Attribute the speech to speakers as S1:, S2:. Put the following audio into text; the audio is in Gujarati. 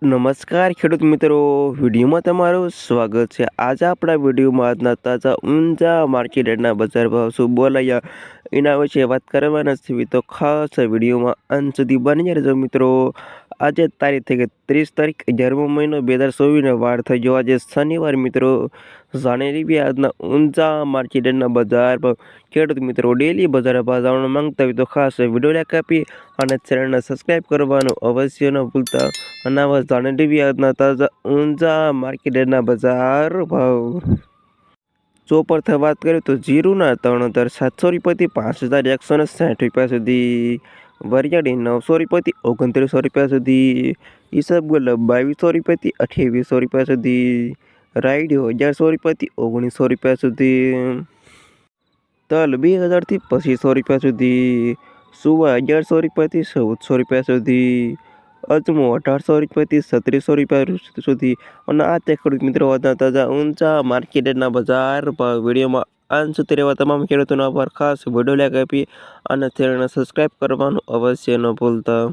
S1: નમસ્કાર ખેડૂત મિત્રો, વિડીયોમાં તમારું સ્વાગત છે. આજે આપણા વિડીયોમાં આજના તાજા ઊંઝા માર્કેટ યાર્ડના બજાર ભાવ શું બોલાયા એના વિશે વાત કરવાના છીએ. તો ખાસ વિડીયોમાં અંત સુધી બની રહેજો મિત્રો. આજે તારીખ થઈ ગઈ ત્રીસ તારીખ, અગિયારમો મહિનો બે હજાર ચોવીસને વાર થઈ ગયો. આજે શનિવાર મિત્રો, જાણી લઈએ આજના ઊંઝા માર્કેટના બજાર પર ખેડૂત મિત્રો ડેલી બજાર ભાવ જાણવા માંગતા હોય તો ખાસ વીડિયો લાઈક આપી અને ચેનલને સબસ્ક્રાઈબ કરવાનું અવશ્ય ન ભૂલતા. અને જાણી લેવી આજના તાજા ઊંઝા માર્કેટના બજાર ભાવ. ચોપરથી વાત કરીએ તો જીરુના ત્રણ હજાર સાતસો રૂપિયાથી પાંચ હજાર એકસો ને સાઠ રૂપિયા સુધી વરિયાળી નવસો રૂપિયાથી ઓગણત્રીસો રૂપિયા સુધી ઈસબગુલ બાવીસો રૂપિયાથી અઠ્યાવીસો રૂપિયા સુધી રાયડો અગિયારસો રૂપિયાથી ઓગણીસો રૂપિયા સુધી, તલ બે હજારથી પચીસો રૂપિયા સુધી, સુવા અગિયારસો રૂપિયાથી ચૌદસો રૂપિયા સુધી, અજમો અઢારસો રૂપિયાથી સત્રીસો રૂપિયા સુધી અને આ તે ખેડૂત મિત્રો હતા તાજા ઊંચા માર્કેટના બજાર ભાવ વિડીયોમાં અંત સુધી રહેવા તમામ ખેડૂતોનો આભાર. ખાસ વીડિયો લાઈક આપી અને ચેનલને સબસ્ક્રાઈબ કરવાનું અવશ્ય ન ભૂલતા.